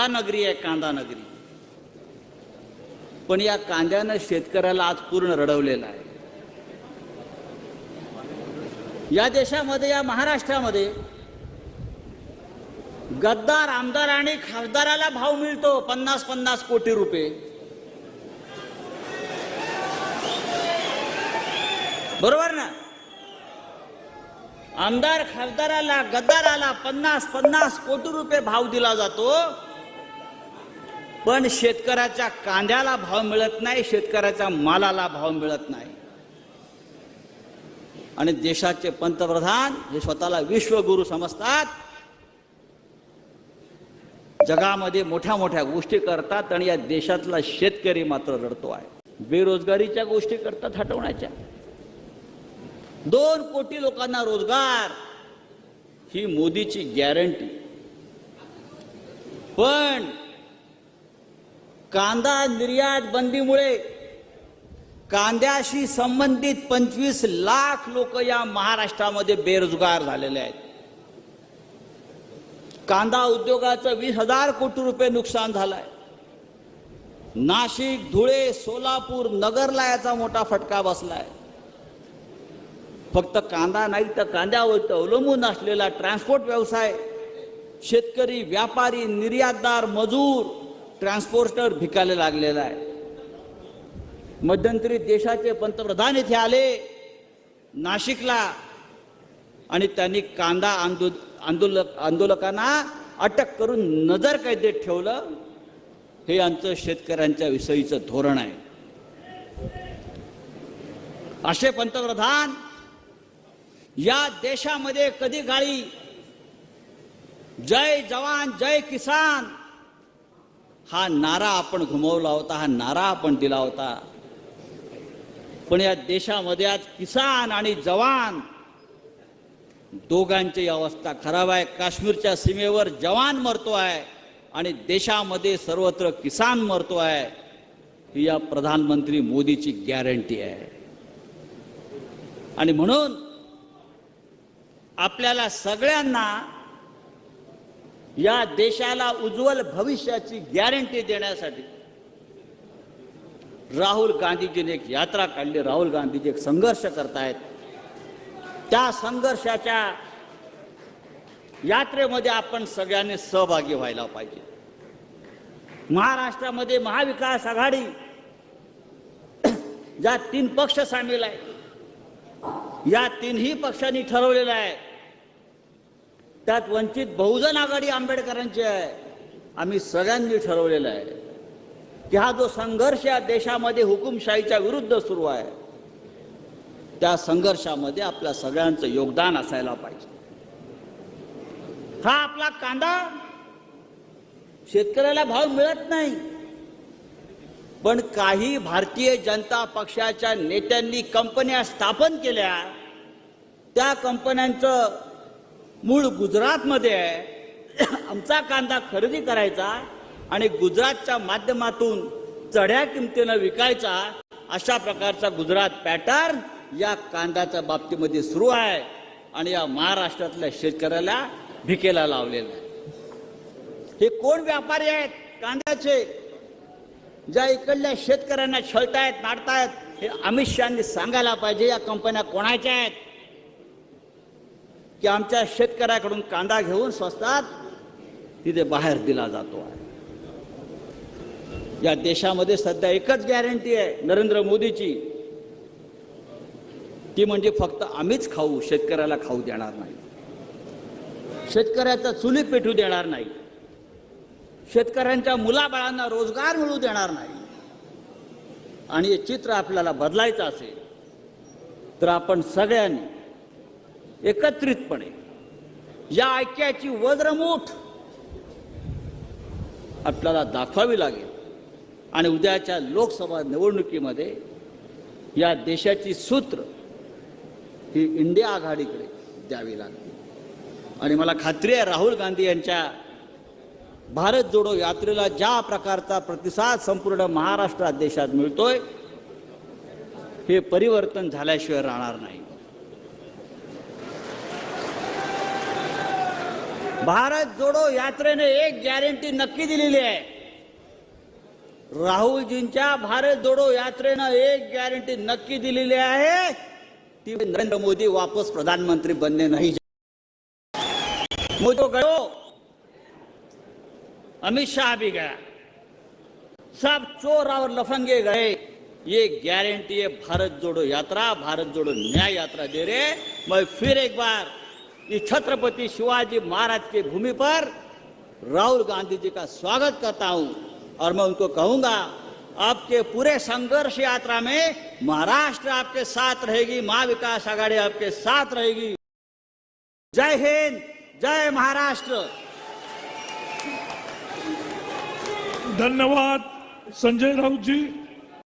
कांदा नगरी आहे कांदा नगरी पण या कांद्यानं शेतकऱ्याला आज पूर्ण रडवलेला आहे. या देशामध्ये या महाराष्ट्रामध्ये गद्दार आमदार आणि खासदाराला भाव मिळतो पन्नास पन्नास कोटी रुपये. बरोबर ना? आमदार खासदाराला गद्दाराला पन्नास पन्नास कोटी रुपये भाव दिला जातो. पण शेतकऱ्याच्या कांद्याला भाव मिळत नाही शेतकऱ्याच्या मालाला भाव मिळत नाही. आणि देशाचे पंतप्रधान जे स्वतःला विश्वगुरु समजतात. जगामध्ये मोठ्या मोठ्या गोष्टी करतात आणि या देशातला शेतकरी मात्र रडतो आहे. बेरोजगारीच्या गोष्टी करतात हटवण्याच्या. दोन कोटी लोकांना रोजगार ही मोदीची गॅरंटी पण कांदा निर्यात बंदीमुळे कांद्याशी संबंधित पंचवीस लाख लोक या महाराष्ट्रामध्ये बेरोजगार झालेले आहेत. कांदा उद्योगाचं वीस हजार कोटी रुपये नुकसान झालंय. नाशिक धुळे सोलापूर नगरला याचा मोठा फटका बसलाय. फक्त कांदा नाही तर कांद्यावर अवलंबून असलेला ट्रान्सपोर्ट व्यवसाय शेतकरी व्यापारी निर्यातदार मजूर ट्रान्सपोर्टर भिकायला लागलेला आहे. मध्यंतरी देशाचे पंतप्रधान इथे आले नाशिकला आणि त्यांनी कांदा आंदो आंदोलक आंदोलकांना अटक करून नजर कैदेत ठेवलं. हे आमचं शेतकऱ्यांच्या विषयीचं धोरण आहे. असे पंतप्रधान या देशामध्ये कधी गाळी? जय जवान जय किसान. हा नारा आपण घुमवला होता हा नारा आपण दिला होता. पण या देशामध्ये आज किसान आणि जवान दोघांची अवस्था खराब आहे. काश्मीरच्या सीमेवर जवान मरतो आहे आणि देशामध्ये सर्वत्र किसान मरतो आहे. ही या प्रधानमंत्री मोदीची गॅरंटी आहे. आणि म्हणून आपल्याला सगळ्यांना या देशाला उज्ज्वल भविष्याची गॅरंटी देण्यासाठी राहुल गांधीजीने एक यात्रा काढली. राहुल गांधीजी एक संघर्ष करतायत. त्या संघर्षाच्या यात्रेमध्ये आपण सगळ्यांनी सहभागी व्हायला पाहिजे. महाराष्ट्रामध्ये महाविकास आघाडी ज्या तीन पक्ष सामील आहेत या तिन्ही पक्षांनी ठरवलेलं आहे त्यात वंचित बहुजन आघाडी आंबेडकरांची आहे. आम्ही सगळ्यांनी ठरवलेलं आहे की हा जो संघर्ष या देशामध्ये हुकुमशाहीच्या विरुद्ध सुरू आहे त्या संघर्षामध्ये आपल्या सगळ्यांचं योगदान असायला पाहिजे. हा आपला कांदा शेतकऱ्याला भाव मिळत नाही. पण काही भारतीय जनता पक्षाच्या नेत्यांनी कंपन्या स्थापन केल्या. त्या कंपन्यांचं मूळ गुजरातमध्ये आहे. आमचा कांदा खरेदी करायचा आणि गुजरातच्या माध्यमातून चढ्या किमतीनं विकायचा अशा प्रकारचा गुजरात पॅटर्न या कांद्याच्या बाबतीमध्ये सुरू आहे आणि या महाराष्ट्रातल्या शेतकऱ्याला भिकेला लावलेलं आहे. हे कोण व्यापारी आहेत? कांद्याचे. ज्या इकडल्या शेतकऱ्यांना छळतायत नाडतायत हे अमित शहानी सांगायला पाहिजे या कंपन्या कोणाच्या आहेत? की आमच्या शेतकऱ्याकडून कांदा घेऊन स्वस्तात तिथे बाहेर दिला जातो आहे. या देशामध्ये सध्या एकच गॅरंटी आहे नरेंद्र मोदीची. ती म्हणजे फक्त आम्हीच खाऊ शेतकऱ्याला खाऊ देणार नाही. शेतकऱ्याचा चुली पेटू देणार नाही. शेतकऱ्यांच्या मुलाबाळांना रोजगार मिळू देणार नाही. आणि हे चित्र आपल्याला बदलायचं असेल तर आपण सगळ्यांनी एकत्रितपणे. या ऐक्याची वज्रमूठ आपल्याला दाखवावी लागेल. आणि उद्याच्या लोकसभा निवडणुकीमध्ये या देशाची सूत्र ही इंडिया आघाडीकडे द्यावी लागेल. आणि मला खात्री आहे राहुल गांधी यांच्या भारत जोडो यात्रेला ज्या प्रकारचा प्रतिसाद संपूर्ण महाराष्ट्रात देशात मिळतोय हे परिवर्तन झाल्याशिवाय राहणार नाही. भारत जोडो यात्रेने एक गॅरंटी नक्की दिलेली आहे. राहुलजींच्या भारत जोडो यात्रेनं एक गॅरंटी नक्की दिलेली आहे. ती नरेंद्र मोदी वापस प्रधानमंत्री बनणे नाही. मोदी तो गयो अमित शाह भी गया. सब चोर और लफंगे गए. ये गारंटी है भारत जोड़ो यात्रा भारत जोड़ो न्याय यात्रा दे रहे मैं फिर एक बार इस छत्रपति शिवाजी महाराज की भूमि पर राहुल गांधी जी का स्वागत करता हूँ और मैं उनको कहूँगा, आपके पूरे संघर्ष यात्रा में महाराष्ट्र आपके साथ रहेगी महा विकास आघाड़ी आपके साथ रहेगी। जय हिंद, जय महाराष्ट्र। धन्यवाद, संजय राउत जी।